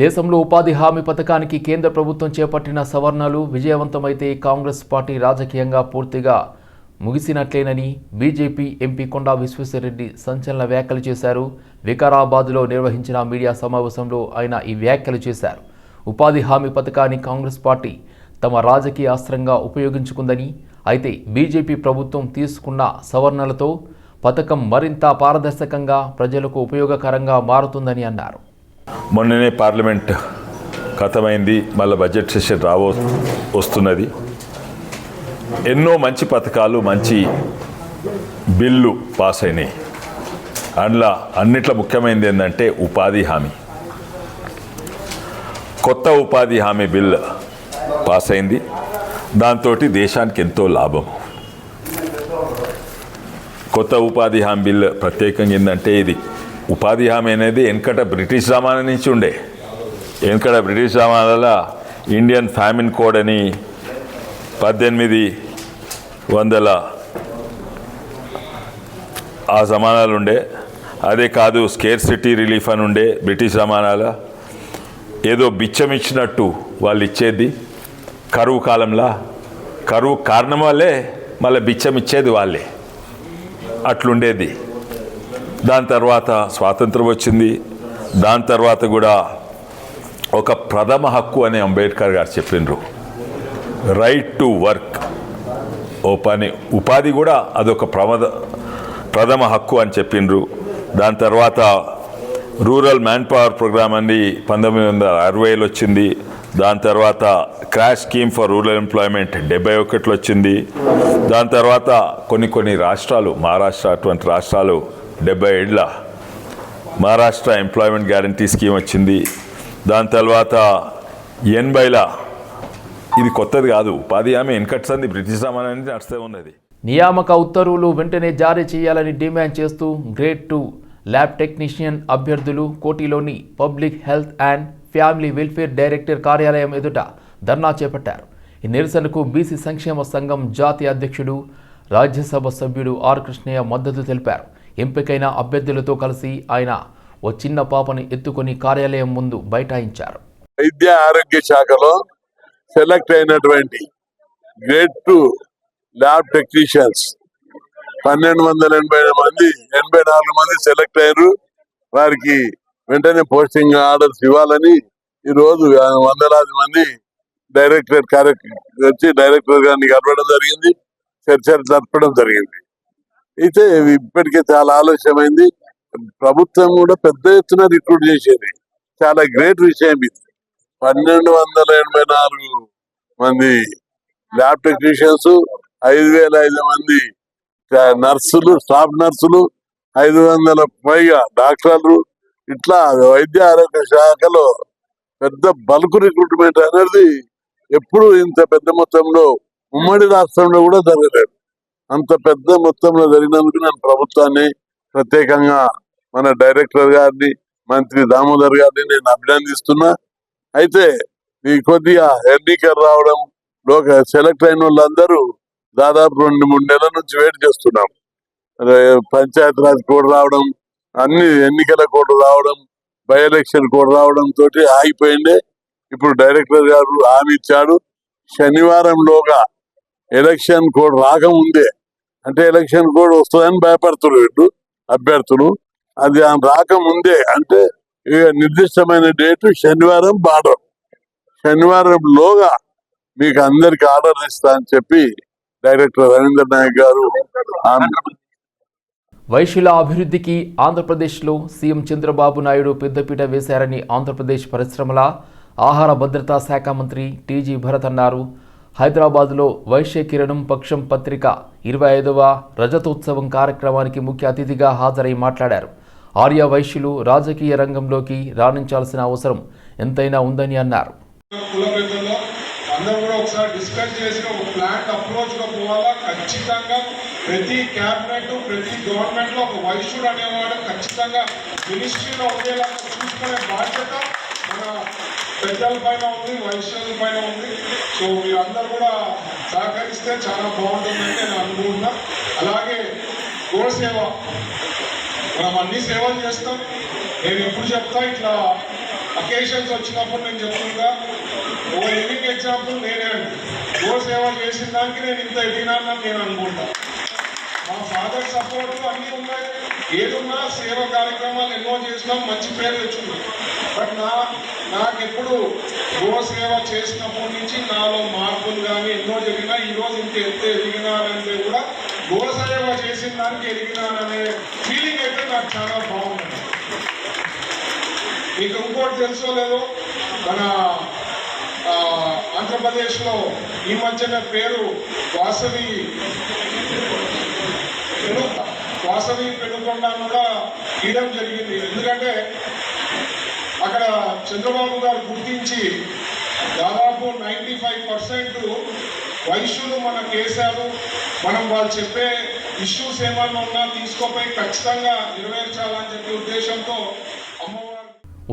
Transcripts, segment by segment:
దేశంలో ఉపాధి హామీ పథకానికి కేంద్ర ప్రభుత్వం చేపట్టిన సవరణలు విజయవంతమైతే కాంగ్రెస్ పార్టీ రాజకీయంగా పూర్తిగా ముగిసినట్లేనని బీజేపీ ఎంపీ కొండా విశ్వేశ్వరరెడ్డి సంచలన వ్యాఖ్యలు చేశారు. వికారాబాద్లో నిర్వహించిన మీడియా సమావేశంలో ఆయన ఈ వ్యాఖ్యలు చేశారు. ఉపాధి హామీ పథకాన్ని కాంగ్రెస్ పార్టీ తమ రాజకీయ అస్త్రంగా ఉపయోగించుకుందని అయితే బీజేపీ ప్రభుత్వం తీసుకున్న సవరణలతో పథకం మరింత పారదర్శకంగా ప్రజలకు ఉపయోగకరంగా మారుతుందని అన్నారు. మొన్ననే పార్లమెంట్ ఖతమైంది మళ్ళీ బడ్జెట్ సెషన్ రాబో వస్తున్నది. ఎన్నో మంచి పథకాలు మంచి బిల్లు పాస్ అయినాయి. అందులో అన్నిట్లో ముఖ్యమైనది ఏంటంటే ఉపాధి హామీ. కొత్త ఉపాధి హామీ బిల్ పాస్ అయింది. దాంతో దేశానికి ఎంతో లాభం. కొత్త ఉపాధి హామీ బిల్ ప్రత్యేకంగా ఏంటంటే ఇది ఉపాధి హామీ అనేది వెనకట బ్రిటిష్ జమానా నుంచి ఉండే. వెనకట బ్రిటిష్ జమానాల ఇండియన్ ఫ్యామిన్ కోడ్ అని పద్దెనిమిది వందల ఆ జమానాలు ఉండే. అదే కాదు స్కేర్ సిటీ రిలీఫ్ అని ఉండే బ్రిటిష్ జమానాల. ఏదో బిచ్చం ఇచ్చినట్టు వాళ్ళు ఇచ్చేది. కరువు కాలంలో. కరువు కారణం వల్లే మళ్ళీ బిచ్చం ఇచ్చేది వాళ్ళే. అట్లుండేది. దాని తర్వాత స్వాతంత్రం వచ్చింది. దాని తర్వాత కూడా ఒక ప్రథమ హక్కు అని అంబేద్కర్ గారు చెప్పిండ్రు రైట్ టు వర్క్ ఓ పని ఉపాధి కూడా అదొక ప్రమద ప్రథమ హక్కు అని చెప్పిండ్రు దాని తర్వాత రూరల్ మ్యాన్ పవర్ ప్రోగ్రామ్ అని పంతొమ్మిది వందల అరవైలో వచ్చింది. దాని తర్వాత crash scheme for rural employment డెబ్బై ఒకటిలో వచ్చింది. దాని తర్వాత కొన్ని కొన్ని రాష్ట్రాలు మహారాష్ట్ర అటువంటి రాష్ట్రాలు డెబ్బై ఏళ్ళ మహారాష్ట్ర ఎంప్లాయ్మెంట్ గ్యారంటీ స్కీమ్ వచ్చింది. దాని తర్వాత ఎనభైల ఇది కొత్తది కాదు. ఉపాధి ఆమె వెనకటి సంది బ్రిటిష్ సమానాన్ని నడుస్తూ ఉన్నది. నియామక ఉత్తర్వులు వెంటనే జారీ చేయాలని డిమాండ్ చేస్తూ గ్రేడ్ టూ ల్యాబ్ టెక్నీషియన్ అభ్యర్థులు కోటిలోని public health and family welfare director కార్యాలయం ఎదుట ధర్నా చేపట్టారు. ఈ నిరసనకు బీసీ సంక్షేమ సంఘం జాతీయ అధ్యక్షుడు రాజ్యసభ సభ్యుడు ఆర్ కృష్ణయ్య మద్దతు తెలిపారు. ఎంపికైన అభ్యర్థులతో కలిసి ఆయన ఓ చిన్న పాపని ఎత్తుకొని కార్యాలయం ముందు బైఠాయించారు. వైద్య ఆరోగ్య శాఖలో సెలెక్ట్ అయినటువంటి గ్రేడ్ టూ ల్యాబ్ టెక్నీషియన్స్ పన్నెండు వందల ఎనభై మంది ఎనభై నాలుగు మంది సెలెక్ట్ అయ్యారు. వారికి వెంటనే పోస్టింగ్ ఆర్డర్స్ ఇవ్వాలని ఈ రోజు వందలాది మంది డైరెక్టర్ కార్య వచ్చి డైరెక్టర్ గారిని కలవడం జరిగింది. చర్చలు జరపడం జరిగింది. అయితే ఇప్పటికే చాలా ఆలస్యమైంది. ప్రభుత్వం కూడా పెద్ద ఎత్తున రిక్రూట్ చేసేది. చాలా గ్రేట్ విషయం ఇది. పన్నెండు వందల ఎనభై నాలుగు మంది ల్యాబ్ టెక్నీషియన్స్ ఐదు వేల ఐదు మంది నర్సులు స్టాఫ్ నర్సులు ఐదు వందల పైగా డాక్టర్లు. ఇట్లా వైద్య ఆరోగ్య శాఖలో పెద్ద బల్క్ రిక్రూట్మెంట్ అనేది ఎప్పుడు ఇంత పెద్ద మొత్తంలో ఉమ్మడి రాష్ట్రంలో కూడా జరగలేదు. అంత పెద్ద మొత్తంలో జరిగినందుకు నేను ప్రభుత్వాన్ని ప్రత్యేకంగా మన డైరెక్టర్ గారిని మంత్రి దామోదర్ గారిని నేను అభినందిస్తున్నా. అయితే ఈ కొద్దిగా ఎన్నికలు రావడం లోక సెలెక్ట్ అయిన వాళ్ళందరూ దాదాపు రెండు మూడు నెలల నుంచి వెయిట్ చేస్తున్నాం పంచాయతీరాజ్ పంచాయత్ రాజ్ కోడ్ రావడం అన్ని ఎన్నికల కోడ్ రావడం బై ఎలక్షన్ కోడ్ రావడం తోటి ఆగిపోయిండే ఇప్పుడు డైరెక్టర్ గారు హామీ ఇచ్చాడు. శనివారంలోగా ఎలక్షన్ కోడ్ రాకముందే అంటే ఎలక్షన్ కోడ్ వస్తుందని భయపడుతున్నారు వీళ్ళు అభ్యర్థులు. అది ఆ రాకముందే అంటే ఇక నిర్దిష్టమైన డేట్ శనివారం బార్డర్. శనివారం లోగా మీకు అందరికి ఆర్డర్ ఇస్తా అని చెప్పి డైరెక్టర్ రవీంద్ర నాయక్ గారు వైశ్యుల అభివృద్ధికి ఆంధ్రప్రదేశ్లో సీఎం చంద్రబాబు నాయుడు పెద్దపీట వేశారని ఆంధ్రప్రదేశ్ పరిశ్రమల ఆహార భద్రతా శాఖ మంత్రి టీజీ భరత్ అన్నారు. హైదరాబాద్లో వైశ్య కిరణం పక్షం పత్రిక ఇరవై ఐదవ రజతోత్సవం కార్యక్రమానికి ముఖ్య అతిథిగా హాజరై మాట్లాడారు. ఆర్య వైశ్యులు రాజకీయ రంగంలోకి రాణించాల్సిన అవసరం ఎంతైనా ఉందని అన్నారు. అందరూ కూడా ఒకసారి డిస్కస్ చేసి ఒక ప్లాన్ అప్రోచ్ పోవాలా? ఖచ్చితంగా ప్రతి క్యాబినెట్ ప్రతి గవర్నమెంట్లో ఒక వైశ్యుడు అనేవాడు ఖచ్చితంగా మినిస్ట్రీలో ఉండేలాగా చూసుకునే బాధ్యత మన పెద్దల పైన ఉంది వైశ్యుల పైన ఉంది. సో మీరందరూ కూడా సహకరిస్తే చాలా బాగుంటుందని నేను అనుకుంటున్నా. అలాగే గోసేవ మనం అన్ని సేవలు చేస్తాం. నేను ఎప్పుడు చెప్తా ఇట్లా అకేషన్స్ వచ్చినప్పుడు నేను చెప్తుందా ఒక లివింగ్ ఎగ్జాంపుల్ నేనే. అండి గో సేవ చేసిన దానికి నేను ఇంత ఎదిగినానని నేను అనుకుంటా. మా ఫాదర్ సపోర్ట్ అన్నీ ఉన్నాయి. ఏదున్నా సేవ కార్యక్రమాలు ఎన్నో చేసినాం మంచి పేరు తెచ్చుకున్నాం. బట్ నా నాకెప్పుడు గో సేవ చేసినప్పటి నుంచి నాలో మార్పులు కానీ ఎన్నో జరిగినా ఈ రోజు ఇంత ఎంత ఎదిగినానంటే కూడా గో సేవ చేసిన దానికి ఎదిగినాననే ఫీలింగ్ అయితే నాకు చాలా బాగుంది. మీకు ఇంకోటి తెలుసో లేదో? మన ఆంధ్రప్రదేశ్లో ఈ మధ్యన పేరు వాసవి. వాసవి పెనుకొండ కూడా తీయడం జరిగింది. ఎందుకంటే అక్కడ చంద్రబాబు గారు గుర్తించి దాదాపు నైంటీ ఫైవ్ పర్సెంట్ వైశ్యులు మన వేశారు మనం వాళ్ళు చెప్పే ఇష్యూస్ ఏమన్నా ఉన్నా తీసుకోపోయి ఖచ్చితంగా నెరవేర్చాలని చెప్పే ఉద్దేశంతో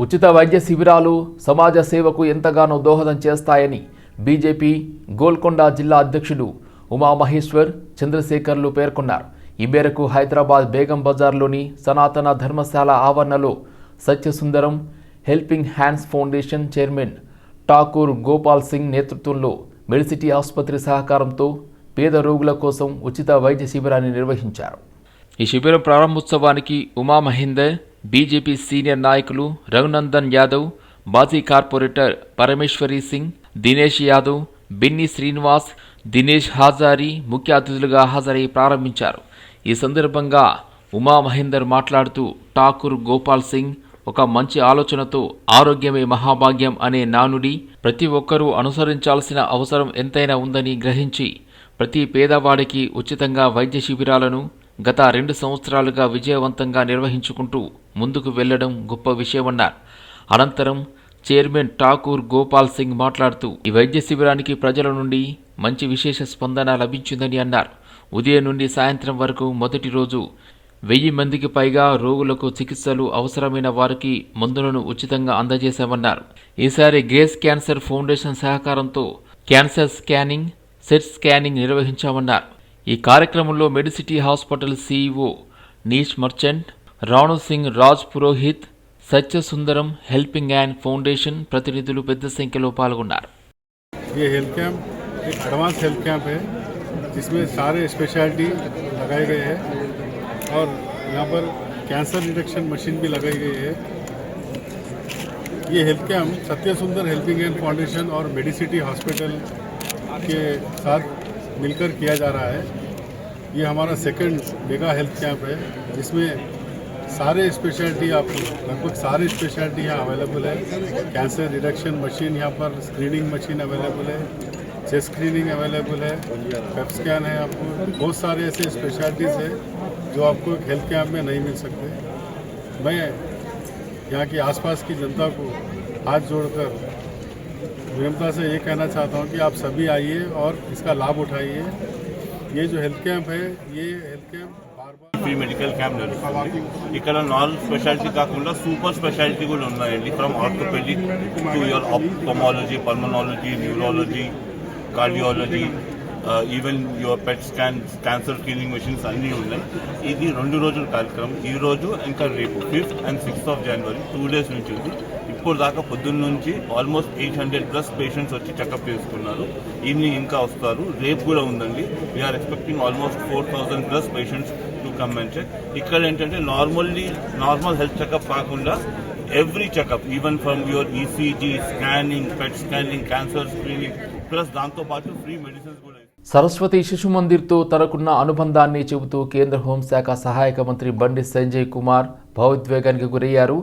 ఉచిత వైద్య శిబిరాలు సమాజ సేవకు ఎంతగానో దోహదం చేస్తాయని బీజేపీ గోల్కొండ జిల్లా అధ్యక్షుడు ఉమామహేశ్వర్ చంద్రశేఖర్లు పేర్కొన్నారు. ఈ మేరకు హైదరాబాద్ బేగం బజార్లోని సనాతన ధర్మశాల ఆవరణలో Satyasundaram helping hands foundation chairman Thakur Gopal Singh నేతృత్వంలో మెడిసిటీ ఆసుపత్రి సహకారంతో పేద రోగుల కోసం ఉచిత వైద్య శిబిరాన్ని నిర్వహించారు. ఈ శిబిరం ప్రారంభోత్సవానికి ఉమా మహేందర్ బీజేపీ సీనియర్ నాయకులు రఘునందన్ యాదవ్ మాజీ కార్పొరేటర్ పరమేశ్వరి సింగ్ దినేష్ యాదవ్ బిన్ని శ్రీనివాస్ దినేష్ హాజారి ముఖ్య అతిథులుగా హాజరై ప్రారంభించారు. ఈ సందర్భంగా ఉమా మహేందర్ మాట్లాడుతూ ఠాకూర్ గోపాల్ సింగ్ ఒక మంచి ఆలోచనతో ఆరోగ్యమే మహాభాగ్యం అనే నానుడి ప్రతి ఒక్కరూ అనుసరించాల్సిన అవసరం ఎంతైనా ఉందని గ్రహించి ప్రతి పేదవాడికి ఉచితంగా వైద్య శిబిరాలను గత రెండు సంవత్సరాలుగా విజయవంతంగా నిర్వహించుకుంటూ ముందుకు వెళ్ళడం గొప్ప విషయమన్నారు. అనంతరం చైర్మన్ ఠాకూర్ గోపాల్ సింగ్ మాట్లాడుతూ ఈ వైద్య శిబిరానికి ప్రజల నుండి మంచి విశేష స్పందన లభించిందని అన్నారు. ఉదయం నుండి సాయంత్రం వరకు మొదటి రోజు వెయ్యి మందికి పైగా రోగులకు చికిత్సలు అవసరమైన వారికి మందులను ఉచితంగా అందజేశామన్నారు. ఈసారి గ్రేస్ క్యాన్సర్ ఫౌండేషన్ సహకారంతో క్యాన్సర్ స్కానింగ్ సెట్ స్కానింగ్ నిర్వహించామన్నారు. ఈ కార్యక్రమంలో Medicity hospital CEO Neesh Merchant Ranu Singh Raj Purohit Satyasundaram helping and foundation ప్రతినిధులు పెద్ద సంఖ్యలో పాల్గొన్నారు. అడ్వాన్స్ హెల్త్ క్యాంప్ जिसमें सारे स्पेशलिटी लगाए गए हैं। और यहाँ पर कैंसर डिटेक्शन मशीन भी लगाई गई है। ये हेल्थ कैंप सत्य सुंदर हेल्पिंग एंड फाउंडेशन और मेडिसिटी हॉस्पिटल के साथ मिलकर किया जा रहा है। ये हमारा सेकंड मेगा हेल्थ कैंप है, जिसमें सारे स्पेशलिटी आप, लगभग सारे स्पेशलिटी यहाँ अवेलेबल है। कैंसर डिटेक्शन मशीन यहाँ पर स्क्रीनिंग मशीन अवेलेबल है। चेस्ट स्क्रीनिंग अवेलेबल है पेप स्कैन है आपको बहुत सारे ऐसे स्पेशलिटीज़ है जो आपको एक हेल्थ कैंप में नहीं मिल सकते मैं यहाँ की आसपास की जनता को हाथ जोड़कर विनम्रता से ये कहना चाहता हूँ कि आप सभी आइए और इसका लाभ उठाइए ये जो हेल्थ कैंप है ये हेल्थ कैंप बार बार ఫ్రీ మెడికల్ క్యాంప్ నడుస్తుంది ఇక్కడ నాన్ స్పెషాలిటీ కాకుండా సూపర్ స్పెషాలిటీ కూడా ఉన్నాయండి from orthopaedic to your ophthalmology pulmonology neurology cardiology even your PET scan cancer screening machines అన్నీ ఉన్నాయి. ఇది రెండు రోజుల కార్యక్రమం. ఈ రోజు ఇంకా రేపు fifth and sixth of January two days నుంచి ఉంది. ఇప్పుడు దాకా పొద్దున్న నుంచి almost eight hundred plus patients వచ్చి చెకప్ చేసుకున్నారు. ఈవినింగ్ ఇంకా వస్తారు. రేపు కూడా ఉందండి. We're expecting almost four thousand plus patients to come and check ఇక్కడ ఏంటంటే నార్మల్లీ నార్మల్ హెల్త్ చెకప్ కాకుండా every checkup even from your ECG scanning PET scanning cancer screening plus దాంతోపాటు ఫ్రీ మెడిసిన్స్ కూడా సరస్వతి శిశు మందిర్తో తనకున్న అనుబంధాన్ని చెబుతూ కేంద్ర హోంశాఖ సహాయక మంత్రి బండి సంజయ్ కుమార్ భావోద్వేగానికి గురయ్యారు.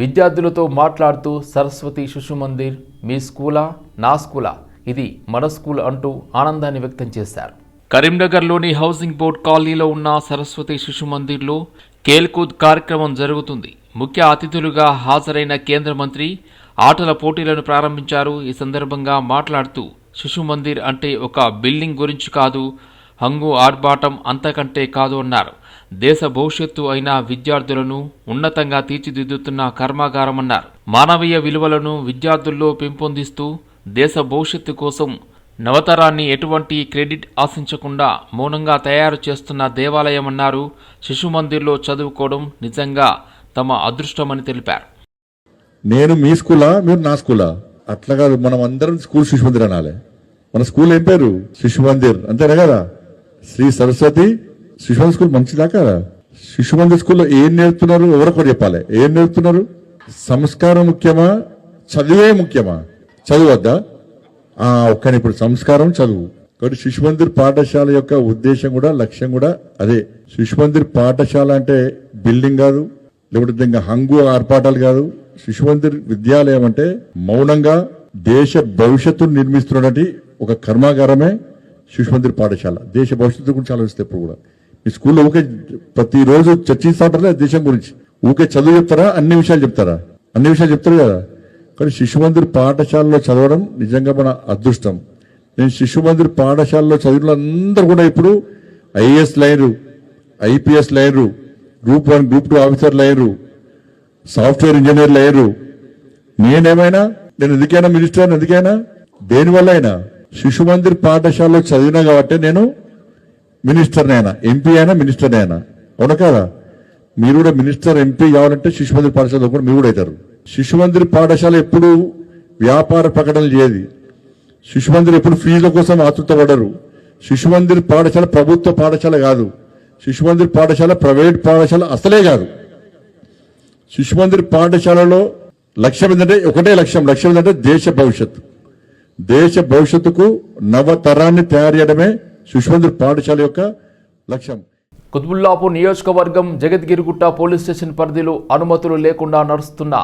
విద్యార్థులతో మాట్లాడుతూ సరస్వతి శిశు మందిర్ మీ స్కూలా నా స్కూలా? ఇది మన స్కూల్ అంటూ ఆనందాన్ని వ్యక్తం చేశారు. కరీంనగర్లోని హౌసింగ్ బోర్డ్ కాలనీలో ఉన్న సరస్వతి శిశు మందిర్లో కేల్కూద్ కార్యక్రమం జరుగుతుంది. ముఖ్య అతిథులుగా హాజరైన కేంద్ర మంత్రి ఆటల పోటీలను ప్రారంభించారు. ఈ సందర్భంగా మాట్లాడుతూ శిశు మందిర్ అంటే ఒక బిల్డింగ్ గురించి కాదు హంగు ఆర్భాటం అంతకంటే కాదు అన్నారు. దేశ భవిష్యత్తు అయిన విద్యార్థులను ఉన్నతంగా తీర్చిదిద్దుతున్న కర్మాగారమన్నారు మానవీయ విలువలను విద్యార్థుల్లో పెంపొందిస్తూ దేశ భవిష్యత్తు కోసం నవతరాన్ని ఎటువంటి క్రెడిట్ ఆశించకుండా మౌనంగా తయారు చేస్తున్న దేవాలయమన్నారు శిశు మందిర్లో చదువుకోవడం నిజంగా తమ అదృష్టమని తెలిపారు. నేను మీ స్కూలా మీరు నా స్కూలా? అట్లా కాదు మనం అందరం స్కూల్ శిశు మందిర్ అనాలి. మన స్కూల్ ఏం పేరు? శిశు మందిర్ అంతేనా కదా? శ్రీ సరస్వతి శిశు మందిర్ స్కూల్ మంచిదా కదా శిశు మందిర్ స్కూల్లో ఏం నేర్పుతున్నారు? ఎవరొకరు చెప్పాలి. ఏం నేర్పుతున్నారు? సంస్కారం ముఖ్యమా? చదివే ముఖ్యమా? చదువద్దా ఆ ఒక్కని ఇప్పుడు సంస్కారం చదువు. కాబట్టి శిశు మందిర్ పాఠశాల యొక్క ఉద్దేశం కూడా లక్ష్యం కూడా అదే. శిశు మందిర్ పాఠశాల అంటే బిల్డింగ్ కాదు లేకపోతే ఇంకా హంగు ఆర్పాటాలు కాదు. శిశు మందిర్ విద్యాలయం అంటే మౌనంగా దేశ భవిష్యత్తును నిర్మిస్తున్నటువంటి ఒక కర్మాగారమే శిశు మందిర్ పాఠశాల. దేశ భవిష్యత్తు గురించి ఆలోచిస్తే ఇప్పుడు కూడా. మీ స్కూల్లో ఊకే ప్రతిరోజు చర్చిస్తుంటారా దేశం గురించి. ఊకే చదువు చెప్తారా? అన్ని విషయాలు చెప్తారా? అన్ని విషయాలు చెప్తారు కదా. కానీ శిశు మందిర్ పాఠశాలలో చదవడం నిజంగా మన అదృష్టం. నేను శిశు మందిర్ పాఠశాలలో చదివిన అందరూ కూడా ఇప్పుడు ఐఏఎస్ లైరు ఐపీఎస్ లైరు గ్రూప్ వన్ గ్రూప్ టూ ఆఫీసర్లు అయ్యారు సాఫ్ట్వేర్ ఇంజనీర్లు అయ్యారు. నేనేమైనా? నేను ఎందుకైనా మినిస్టర్ ఎందుకైనా? దేనివల్ల అయినా శిశు మందిర్ పాఠశాలలో చదివినా కాబట్టి నేను మినిస్టర్ అయినా ఎంపీ అయినా మినిస్టర్ అయినా అవునా కదా? మీరు కూడా మినిస్టర్ ఎంపీ కావాలంటే శిశు మందిర్ పాఠశాల కూడా మీరు కూడా అవుతారు. శిశు మందిర్ పాఠశాల ఎప్పుడు వ్యాపార ప్రకటనలు చేయదు. శిశు మందిర్ ఎప్పుడు ఫీజుల కోసం ఆతృతపడరు. శిశు మందిర్ పాఠశాల ప్రభుత్వ పాఠశాల కాదు. శిశు మందిర్ పాఠశాల ప్రైవేట్ పాఠశాల అసలే కాదు. శిశు మందిర్ పాఠశాలలో లక్ష్యం ఏంటంటే ఒకటే లక్ష్యం. లక్ష్యం ఏంటంటే దేశ భవిష్యత్తు. దేశ భవిష్యత్తుకు నవతరాన్ని తయారు చేయడమే శిశు మందిర్ పాఠశాల యొక్క లక్ష్యం. కుతుబుల్లాపూర్ నియోజకవర్గం జగద్గిరిగుట్ట పోలీస్ స్టేషన్ పరిధిలో అనుమతులు లేకుండా నడుస్తున్న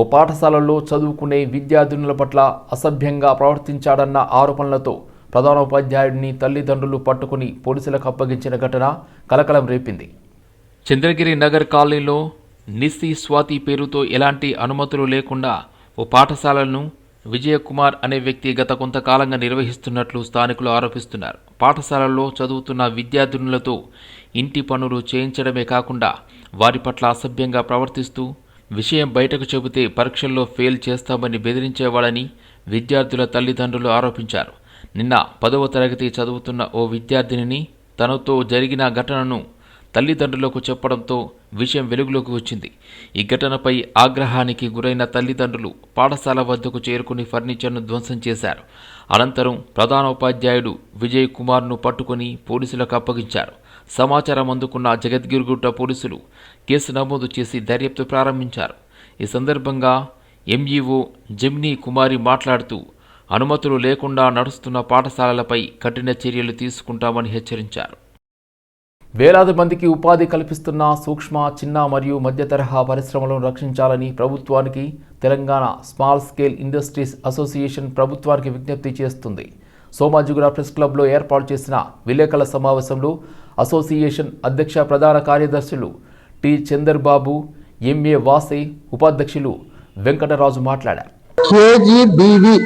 ఓ పాఠశాలలో చదువుకునే విద్యార్థినుల పట్ల అసభ్యంగా ప్రవర్తించాడన్న ఆరోపణలతో ప్రధానోపాధ్యాయుడిని తల్లిదండ్రులు పట్టుకుని పోలీసులకు అప్పగించిన ఘటన కలకలం రేపింది. చంద్రగిరి నగర్ కాలనీలో నిస్సి స్వాతి పేరుతో ఎలాంటి అనుమతులు లేకుండా ఓ పాఠశాలను విజయకుమార్ అనే వ్యక్తి గత కొంతకాలంగా నిర్వహిస్తున్నట్లు స్థానికులు ఆరోపిస్తున్నారు. పాఠశాలల్లో చదువుతున్న విద్యార్థినులతో ఇంటి పనులు చేయించడమే కాకుండా వారి పట్ల అసభ్యంగా ప్రవర్తిస్తూ విషయం బయటకు చెబితే పరీక్షల్లో ఫెయిల్ చేస్తామని బెదిరించేవాడని విద్యార్థుల తల్లిదండ్రులు ఆరోపించారు. నిన్న పదవ తరగతి చదువుతున్న ఓ విద్యార్థినిని తనతో జరిగిన ఘటనను తల్లిదండ్రులకు చెప్పడంతో విషయం వెలుగులోకి వచ్చింది. ఈ ఘటనపై ఆగ్రహానికి గురైన తల్లిదండ్రులు పాఠశాల వద్దకు చేరుకుని ఫర్నిచర్ను ధ్వంసం చేశారు. అనంతరం ప్రధానోపాధ్యాయుడు విజయ్ కుమార్ను పట్టుకుని పోలీసులకు అప్పగించారు. సమాచారం అందుకున్న జగద్గిరిగుట్ట పోలీసులు కేసు నమోదు చేసి దర్యాప్తు ప్రారంభించారు. ఈ సందర్భంగా ఎంఈఓ జమ్నీ కుమారి మాట్లాడుతూ అనుమతులు లేకుండా నడుస్తున్న పాఠశాలలపై కఠిన చర్యలు తీసుకుంటామని హెచ్చరించారు. వేలాది మందికి ఉపాధి కల్పిస్తున్న సూక్ష్మ చిన్న మరియు మధ్య తరహా పరిశ్రమలను రక్షించాలని ప్రభుత్వానికి Telangana small scale industries association ప్రభుత్వానికి విజ్ఞప్తి చేస్తుంది. సోమాజిగుడ ప్రెస్ క్లబ్లో ఏర్పాటు చేసిన విలేకరుల సమావేశంలో అసోసియేషన్ అధ్యక్ష ప్రధాన కార్యదర్శులు టి. చందర్బాబు ఎంఏ వాసే ఉపాధ్యక్షులు వెంకటరాజు మాట్లాడారు. కేజీబీవి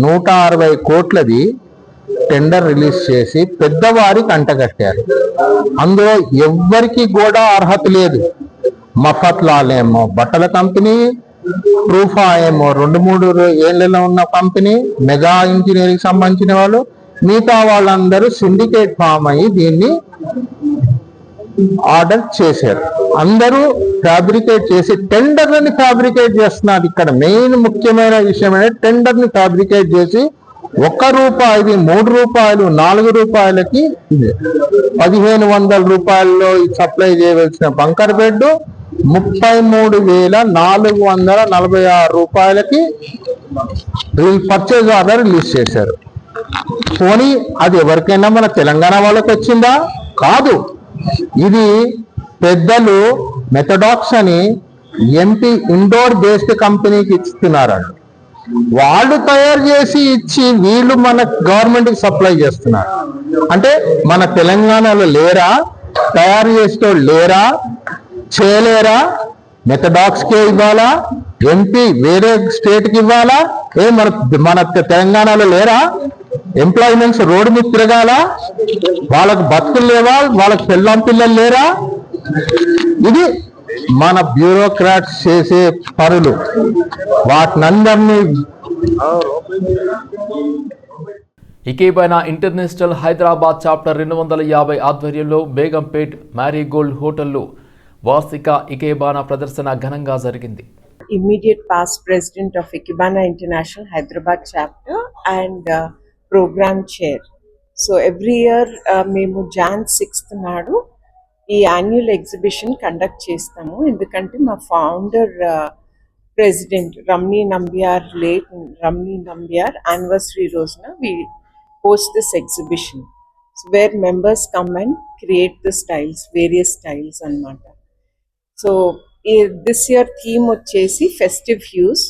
నూట అరవై కోట్లది టెండర్ రిలీజ్ చేసి పెద్దవారికి అంటగట్టారు అందులో ఎవ్వరికి కూడా అర్హత లేదు. మఫత్లాల్ ఏమో బట్టల కంపెనీ ప్రూఫా ఏమో రెండు మూడు ఏళ్ళలో ఉన్న కంపెనీ మెగా ఇంజనీరింగ్ సంబంధించిన వాళ్ళు మిగతా వాళ్ళందరూ సిండికేట్ ఫామ్ అయ్యి దీన్ని ఆర్డర్ చేశారు. అందరూ ఫ్యాబ్రికేట్ చేసి టెండర్లని ఫ్యాబ్రికేట్ చేస్తున్నారు. ఇక్కడ మెయిన్ ముఖ్యమైన విషయం ఏంటంటే టెండర్ని ఫ్యాబ్రికేట్ చేసి ఒక్క రూపాయిది మూడు రూపాయలు నాలుగు రూపాయలకి ఇది. పదిహేను వందల రూపాయల్లో సప్లై చేయవలసిన బంకర్ బెడ్ ముప్పై మూడు వేల నాలుగు వందల నలభై ఆరు రూపాయలకి పర్చేజ్ ఆర్డర్ రిలీజ్ చేశారు. పోనీ అది ఎవరికైనా మన తెలంగాణ వాళ్ళకి వచ్చిందా? కాదు. ఇది పెద్దలు మెథడాక్స్ అని ఎంపీ ఇండోర్ బేస్డ్ కంపెనీకి ఇస్తున్నారండి వాళ్ళు తయారు చేసి ఇచ్చి వీళ్ళు మన గవర్నమెంట్కి సప్లై చేస్తున్నారు. అంటే మన తెలంగాణలో లేరా? తయారు చేసేటోళ్ళు లేరా? చేయలేరా? మెథడాక్స్ కే ఇవ్వాలా? ఎంపీ వేరే స్టేట్కి ఇవ్వాలా? ఏ మన మన తెలంగాణలో లేరా? ఎంప్లాయ్మెంట్స్ రోడ్డు మీద తిరగాల? వాళ్ళకు బతుకులు లేవా? వాళ్ళకి పిల్లం పిల్లలు లేరా? ఇది మన బ్యూరోక్రాట్స్ చేసే పనులు వాటినందరినీ ఇకేపైన ఇంటర్నేషనల్ హైదరాబాద్ చాప్టర్ రెండు వందల యాభై ఆధ్వర్యంలో బేగంపేట్ మ్యారీగోల్డ్ హోటల్లో వార్షిక ఇకేబానా ప్రదర్శన ఘనంగా జరిగింది president of Ikebana International Hyderabad chapter and uh, program chair. So every year uh, మేము జాన్ సిక్స్త్ నాడు ఈ యాన్యువల్ ఎగ్జిబిషన్ కండక్ట్ చేస్తాము. ఎందుకంటే మా founder president Ramni Nambiar late Ramni Nambiar anniversary రోజున we post this exhibition where members come and create the styles various styles అన్నమాట. So this year theme వచ్చేసి festive hues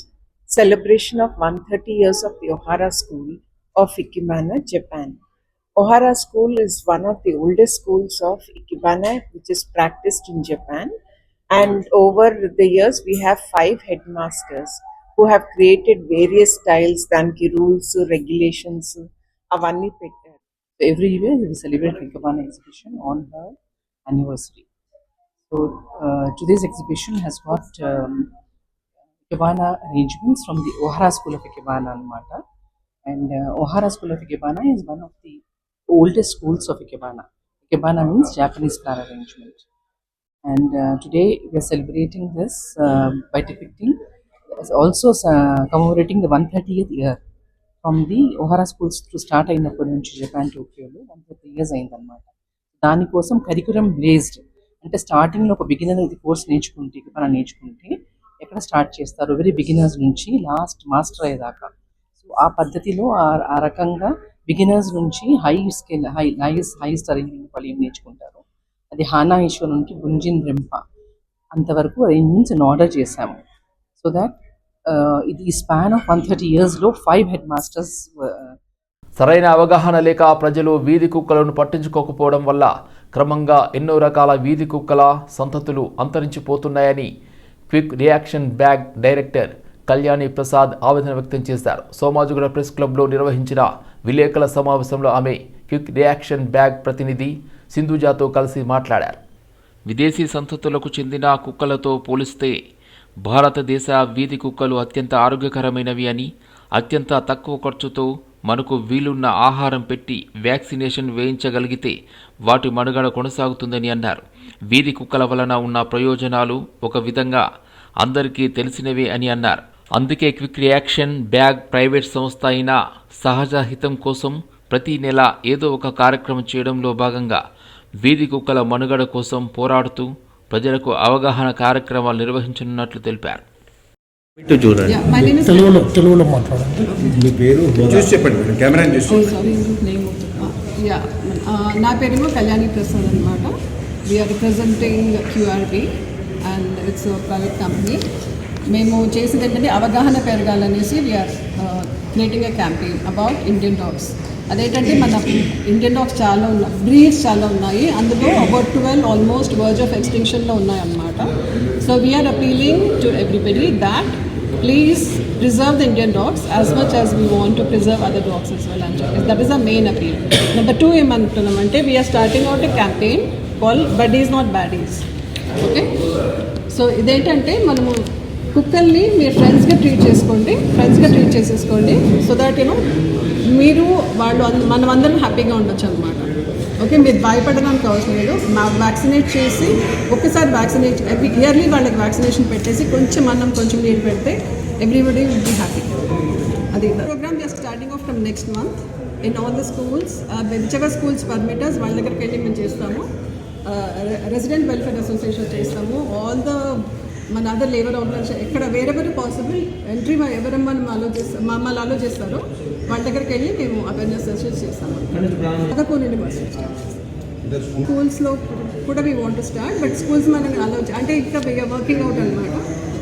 celebration of one thirty years of Ohara school of Ikebana Japan Ohara School is one of the oldest schools of Ikebana, which is practiced in Japan. And over the years, we have five headmasters who have created various styles, danki rules, regulations, avanni. Every year, we celebrate Ikebana exhibition on her anniversary. So uh, today's exhibition has got um, Ikebana arrangements from the Ohara School of Ikebana, Almata. And uh, Ohara School of Ikebana is one of the oldest schools of Ikebana. Ikebana means Japanese flower arrangement. And uh, today we are celebrating this uh, by depicting, also uh, commemorating the 130th year from the Ohara schools to start అయినప్పటి నుంచి Japan టోక్యోలో one thirty years అయిందనమాట దానికోసం curriculum బ్లేజ్డ్ అంటే స్టార్టింగ్లో ఒక beginner ఇది course నేర్చుకుంటే మనం నేర్చుకుంటే ఎక్కడ స్టార్ట్ చేస్తారు వెరీ బిగినర్స్ నుంచి లాస్ట్ మాస్టర్ అయ్యేదాకా సో ఆ పద్ధతిలో ఆ రకంగా బిగినర్స్ నుంచి high scale high highest highest arrangement వాళ్ళు ఏం నేర్చుకుంటారు? అది హానా ఈశ్వర్ నుంచి గుంజిన్ రెంప. అంతవరకు అరేంజ్మెంట్స్ ఆర్డర్ చేశాము. సో దాట్ uh, ఇది స్పాన్ ఆఫ్ వన్ థర్టీ ఇయర్స్లో ఫైవ్ హెడ్ మాస్టర్స్ సరైన అవగాహన లేక ప్రజలు వీధి కుక్కలను పట్టించుకోకపోవడం వల్ల క్రమంగా ఎన్నో రకాల వీధి కుక్కల సంతతులు అంతరించిపోతున్నాయని quick reaction bag director Kalyani Prasad ఆవేదన వ్యక్తం చేశారు. సోమాజుగూడ ప్రెస్ క్లబ్లో నిర్వహించిన విలేకరుల సమావేశంలో ఆమె క్విక్ రియాక్షన్ బ్యాగ్ ప్రతినిధి సింధుజాతో కలిసి మాట్లాడారు. విదేశీ సంతతులకు చెందిన కుక్కలతో పోలిస్తే భారతదేశ వీధి కుక్కలు అత్యంత ఆరోగ్యకరమైనవి అని అత్యంత తక్కువ ఖర్చుతో మనకు వీలున్న ఆహారం పెట్టి వ్యాక్సినేషన్ వేయించగలిగితే వాటి మనుగడ కొనసాగుతుందని అన్నారు. వీధి కుక్కల వలన ఉన్న ప్రయోజనాలు ఒక విధంగా అందరికీ తెలిసినవే అని అన్నారు. అందుకే క్విక్ రియాక్షన్ బ్యాగ్ ప్రైవేట్ సంస్థ అయిన సహజ హితం కోసం ప్రతి నెల ఏదో ఒక కార్యక్రమం చేయడంలో భాగంగా వీధి కుక్కల మనుగడ కోసం పోరాడుతూ ప్రజలకు అవగాహన కార్యక్రమాలు నిర్వహించనున్నట్లు తెలిపారు. తెలుగులో తెలుగులో మాట్లాడండి. చూసి చెప్పండి మేడం కెమెరా చూసి. Oh, the, యా నా పేరేమో కళ్యాణి ప్రసాద్ అనమాట we're representing QRB and it's private company మేము చేసింది ఏంటంటే అవగాహన పెరగాలనేసి we're creating a campaign about Indian dogs అదేంటంటే మన ఇండియన్ డాగ్స్ చాలా ఉన్నాయి బ్రీడ్స్ చాలా ఉన్నాయి. అందులో about twelve almost verge of ఎక్స్టెన్షన్లో ఉన్నాయన్నమాట. So we are appealing to everybody that please preserve the Indian dogs as much as we want to preserve other dogs as well అని చెప్పి that is a main appeal number two ఏమంటున్నాం అంటే we are starting out a campaign call bud is not bad is okay so ఇదేంటంటే మనము కుక్కల్ని మీరు ఫ్రెండ్స్గా treat చేసుకోండి ఫ్రెండ్స్గా ట్రీట్ చేసేసుకోండి సో దాట్ యూనో మీరు వాళ్ళు అంద- మనం అందరం హ్యాపీగా ఉండొచ్చు అనమాట ఓకే మీరు భయపడడానికి అవసరం లేదు. మా వ్యాక్సినేట్ చేసి ఒక్కసారి వ్యాక్సినేట్ ఎవ్రీ ఇయర్లీ వాళ్ళకి వ్యాక్సినేషన్ పెట్టేసి కొంచెం అన్నం కొంచెం నీళ్ళు పెడితే ఎవ్రీబడి విల్ బీ హ్యాపీ అది programme just starting off from next month in all the schools which schools permitters వాళ్ళ దగ్గరికి వెళ్ళి మేము చేస్తాము. రెసిడెంట్ వెల్ఫేర్ అసోసియేషన్ చేస్తాము. ఆల్ ద మన అదర్ లేబర్ ఆర్గనైజేషన్ ఎక్కడ వేరెవర్ పాసిబుల్ ఎంట్రీ మా మనం అలో చేస్తాం మమ్మల్ని అలో చేస్తారో వాళ్ళ దగ్గరికి వెళ్ళి మేము అవేర్నెస్ సెషన్స్ చేస్తాము పదకొండు యూనివర్సిటీ స్కూల్స్లో కూడా we want start but schools మనం అలో అంటే ఇంకా వర్కింగ్ అవుట్ అనమాట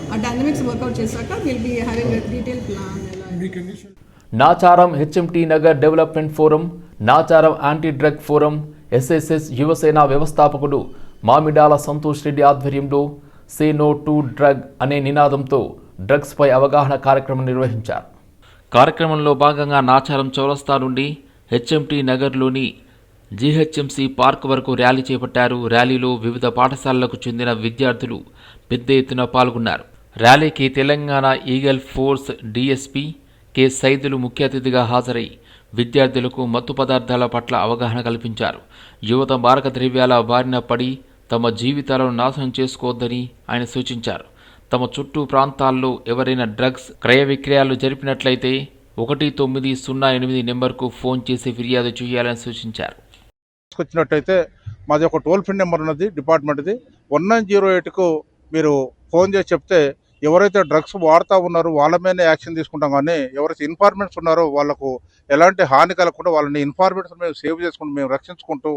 ఆ డైనమిక్స్ వర్కౌట్ చేశాక will be having detail plan Nacharam HMT Nagar development forum Nacharam anti drug forum SSS Yuvasena వ్యవస్థాపకుడు మామిడాల సంతోష్ రెడ్డి ఆధ్వర్యంలో సే నో టు డ్రగ్ అనే నినాదంతో డ్రగ్స్పై అవగాహన కార్యక్రమం నిర్వహించారు. కార్యక్రమంలో భాగంగా నాచారం చౌరస్తా నుండి హెచ్ఎంటీ నగర్లోని జీహెచ్ఎంసీ పార్క్ వరకు ర్యాలీ చేపట్టారు. ర్యాలీలో వివిధ పాఠశాలలకు చెందిన విద్యార్థులు పెద్ద ఎత్తున పాల్గొన్నారు. ర్యాలీకి Telangana eagle force DSP K Saidulu ముఖ్య అతిథిగా హాజరై విద్యార్థులకు మత్తు పదార్థాల పట్ల అవగాహన కల్పించారు. యువత మారక ద్రవ్యాల బారిన పడి తమ జీవితాలను నాశనం చేసుకోవద్దని ఆయన సూచించారు. తమ చుట్టూ ప్రాంతాల్లో ఎవరైనా డ్రగ్స్ క్రయ విక్రయాలు జరిపినట్లయితే ఒకటి తొమ్మిది సున్నా ఎనిమిది నెంబర్కు ఫోన్ చేసి ఫిర్యాదు చేయాలని సూచించారు. వచ్చినట్టయితే మాది ఒక టోల్ ఫ్రీ నెంబర్ ఉన్నది డిపార్ట్మెంట్ది వన్ నైన్ జీరో ఎయిట్కు మీరు ఫోన్ చేసి చెప్తే ఎవరైతే డ్రగ్స్ వాడుతూ ఉన్నారో వాళ్ళ మీదనే యాక్షన్ తీసుకుంటాం కానీ ఎవరైతే ఇన్ఫార్మెంట్స్ ఉన్నారో వాళ్ళకు ఎలాంటి హాని కలగకుండా వాళ్ళని ఇన్ఫార్మేషన్ మేము సేవ్ చేసుకుంటూ మేము రక్షించుకుంటూ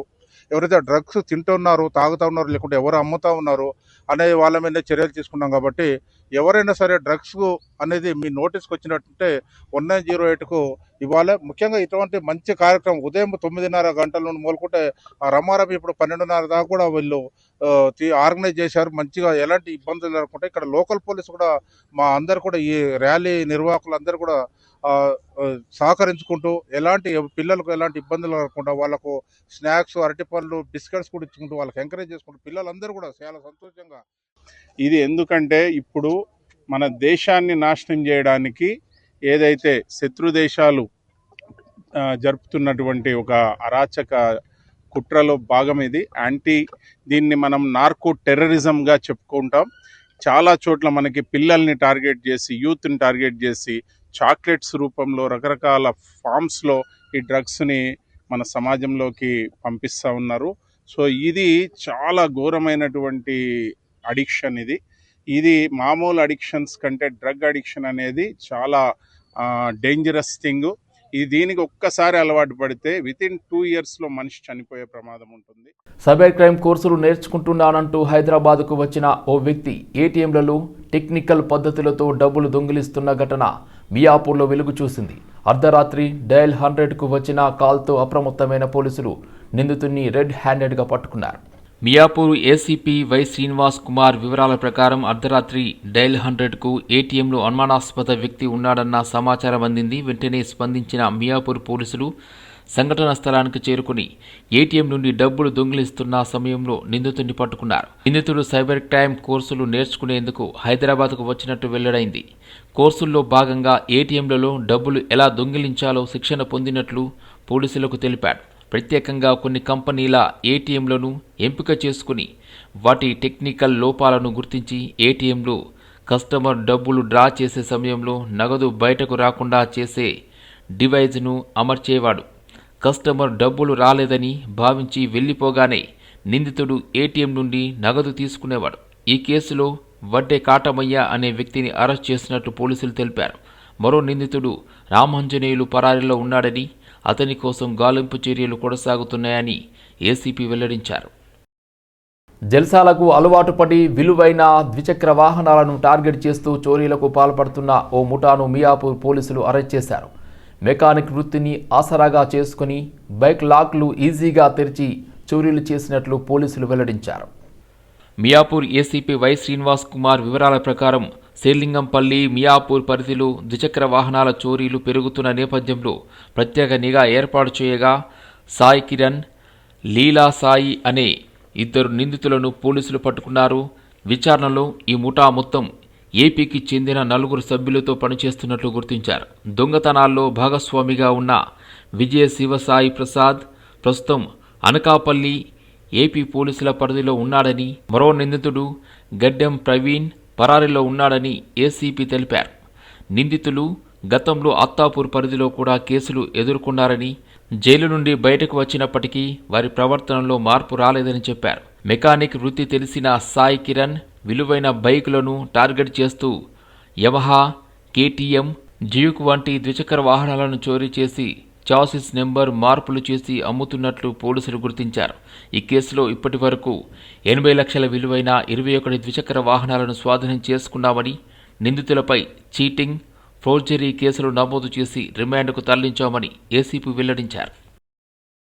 ఎవరైతే డ్రగ్స్ తింటున్నారు తాగుతూ ఉన్నారు లేకుంటే ఎవరు అమ్ముతా ఉన్నారు అనే వాళ్ళ మీద చర్యలు తీసుకున్నాం కాబట్టి ఎవరైనా సరే డ్రగ్స్ అనేది మీ నోటీస్కి వచ్చినట్టుంటే వన్ నైన్ జీరో ఎయిట్కు ఇవాళ ముఖ్యంగా ఇటువంటి మంచి కార్యక్రమం ఉదయం తొమ్మిదిన్నర గంటల నుండి మొదలుకుంటే ఆ రమారమి ఇప్పుడు పన్నెండున్నర దాకా కూడా వీళ్ళు ఆర్గనైజ్ చేశారు. మంచిగా ఎలాంటి ఇబ్బందులు లేకుండా ఇక్కడ లోకల్ పోలీస్ కూడా మా అందరు కూడా ఈ ర్యాలీ నిర్వాహకులందరూ కూడా సహకరించుకుంటూ ఎలాంటి పిల్లలకు ఎలాంటి ఇబ్బందులు కలగకుండా వాళ్ళకు స్నాక్స్ అరటిపళ్ళు బిస్కెట్స్ కూడా ఇచ్చుకుంటూ వాళ్ళకి ఎంకరేజ్ చేసుకుంటూ పిల్లలందరూ కూడా చాలా సంతోషంగా. ఇది ఎందుకంటే ఇప్పుడు మన దేశాన్ని నాశనం చేయడానికి ఏదైతే శత్రు దేశాలు జరుపుతున్నటువంటి ఒక అరాచక కుట్రలో భాగం ఇది. యాంటీ దీన్ని మనం నార్కో టెర్రరిజంగా చెప్పుకుంటాం. చాలా చోట్ల మనకి పిల్లల్ని టార్గెట్ చేసి యూత్ని టార్గెట్ చేసి చాక్లెట్స్ రూపంలో రకరకాల ఫామ్స్లో ఈ డ్రగ్స్ని మన సమాజంలోకి పంపిస్తూ ఉన్నారు. సో ఇది చాలా ఘోరమైనటువంటి అడిక్షన్ ఇది. ఇది మామూలు అడిక్షన్స్ కంటే డ్రగ్ అడిక్షన్ అనేది చాలా డేంజరస్ థింగ్. ఈ దీనికి ఒక్కసారి అలవాటు పడితే విత్ ఇన్ టూ ఇయర్స్లో మనిషి చనిపోయే ప్రమాదం ఉంటుంది. సైబర్ క్రైమ్ కోర్సులు నేర్చుకుంటున్నానంటూ హైదరాబాద్కు వచ్చిన ఓ వ్యక్తి ఏటీఎంలలో టెక్నికల్ పద్ధతులతో డబ్బులు దొంగిలిస్తున్న ఘటన. మియాపూర్లో వెలుగు చూసింది. అర్ధరాత్రి డయల్ హండ్రెడ్కు వచ్చిన కాల్తో అప్రమత్తమైన పోలీసులు నిందితుడిని రెడ్ హ్యాండెడ్గా పట్టుకున్నారు. మియాపూర్ ఏసీపీ వై శ్రీనివాస్ కుమార్ వివరాల ప్రకారం అర్ధరాత్రి డైల్ హండ్రెడ్కు ఏటీఎంలో అనుమానాస్పద వ్యక్తి ఉన్నాడన్న సమాచారం అందింది. వెంటనే స్పందించిన మియాపూర్ పోలీసులు సంఘటన స్థలానికి చేరుకుని ఏటీఎం నుండి డబ్బులు దొంగిలిస్తున్న సమయంలో నిందితుడిని పట్టుకున్నారు. నిందితుడు సైబర్ క్రైమ్ కోర్సులు నేర్చుకునేందుకు హైదరాబాద్కు వచ్చినట్టు వెల్లడైంది. కోర్సుల్లో భాగంగా ఏటీఎంలలో డబ్బులు ఎలా దొంగిలించాలో శిక్షణ పొందినట్లు పోలీసులకు తెలిపాడు. ప్రత్యేకంగా కొన్ని కంపెనీల ఏటీఎంలను ఎంపిక చేసుకుని వాటి టెక్నికల్ లోపాలను గుర్తించి ఏటీఎంలో కస్టమర్ డబ్బులు డ్రా చేసే సమయంలో నగదు బయటకు రాకుండా చేసే డివైజ్ను అమర్చేవాడు. కస్టమర్ డబ్బులు రాలేదని భావించి వెళ్ళిపోగానే నిందితుడు ఏటీఎం నుండి నగదు తీసుకునేవాడు. ఈ కేసులో వడ్డే కాటమయ్య అనే వ్యక్తిని అరెస్ట్ చేసినట్టు పోలీసులు తెలిపారు. మరో నిందితుడు రామాంజనేయులు పరారీలో ఉన్నాడని అతని కోసం గాలింపు చర్యలు కొనసాగుతున్నాయని ఏసీపీ వెల్లడించారు. జల్సాలకు అలవాటు పడి విలువైన ద్విచక్ర వాహనాలను టార్గెట్ చేస్తూ చోరీలకు పాల్పడుతున్న ఓ ముఠాను మియాపూర్ పోలీసులు అరెస్ట్ చేశారు. మెకానిక్ వృత్తిని ఆసరాగా చేసుకుని బైక్ లాక్లు ఈజీగా తెరిచి చోరీలు చేసినట్లు పోలీసులు వెల్లడించారు. మియాపూర్ ఏసీపీ వై శ్రీనివాస్ కుమార్ వివరాల ప్రకారం శ్రీలింగంపల్లి మియాపూర్ పరిధిలో ద్విచక్ర వాహనాల చోరీలు పెరుగుతున్న నేపథ్యంలో ప్రత్యేక నిఘా ఏర్పాటు చేయగా సాయి కిరణ్ లీలా సాయి అనే ఇద్దరు నిందితులను పోలీసులు పట్టుకున్నారు. విచారణలో ఈ ముఠా మొత్తం ఏపీకి చెందిన నలుగురు సభ్యులతో పనిచేస్తున్నట్లు గుర్తించారు. దొంగతనాల్లో భాగస్వామిగా ఉన్న విజయ శివసాయి ప్రసాద్ ప్రస్తుతం అనకాపల్లి ఏపీ పోలీసుల పరిధిలో ఉన్నాడని మరో నిందితుడు గడ్డెం ప్రవీణ్ పరారీలో ఉన్నాడని ఏసీపీ తెలిపారు. నిందితులు గతంలో అత్తాపూర్ పరిధిలో కూడా కేసులు ఎదుర్కొన్నారని జైలు నుండి బయటకు వచ్చినప్పటికీ వారి ప్రవర్తనలో మార్పు రాలేదని చెప్పారు. మెకానిక్ వృత్తి తెలిసిన సాయి కిరణ్ విలువైన బైకులను టార్గెట్ చేస్తూ యవహా కేటీఎం డ్యూక్ వంటి ద్విచక్ర వాహనాలను చోరీ చేసి చాసిస్ నెంబర్ మార్పులు చేసి అమ్ముతున్నట్లు పోలీసులు గుర్తించారు. ఈ కేసులో ఇప్పటి వరకు ఎనభై లక్షల విలువైన ఇరవై ఒకటి ద్విచక్ర వాహనాలను స్వాధీనం చేసుకున్నామని నిందితులపై చీటింగ్ ఫోర్జరీ కేసులు నమోదు చేసి రిమాండ్కు తరలించామని ఏసీపీ వెల్లడించారు.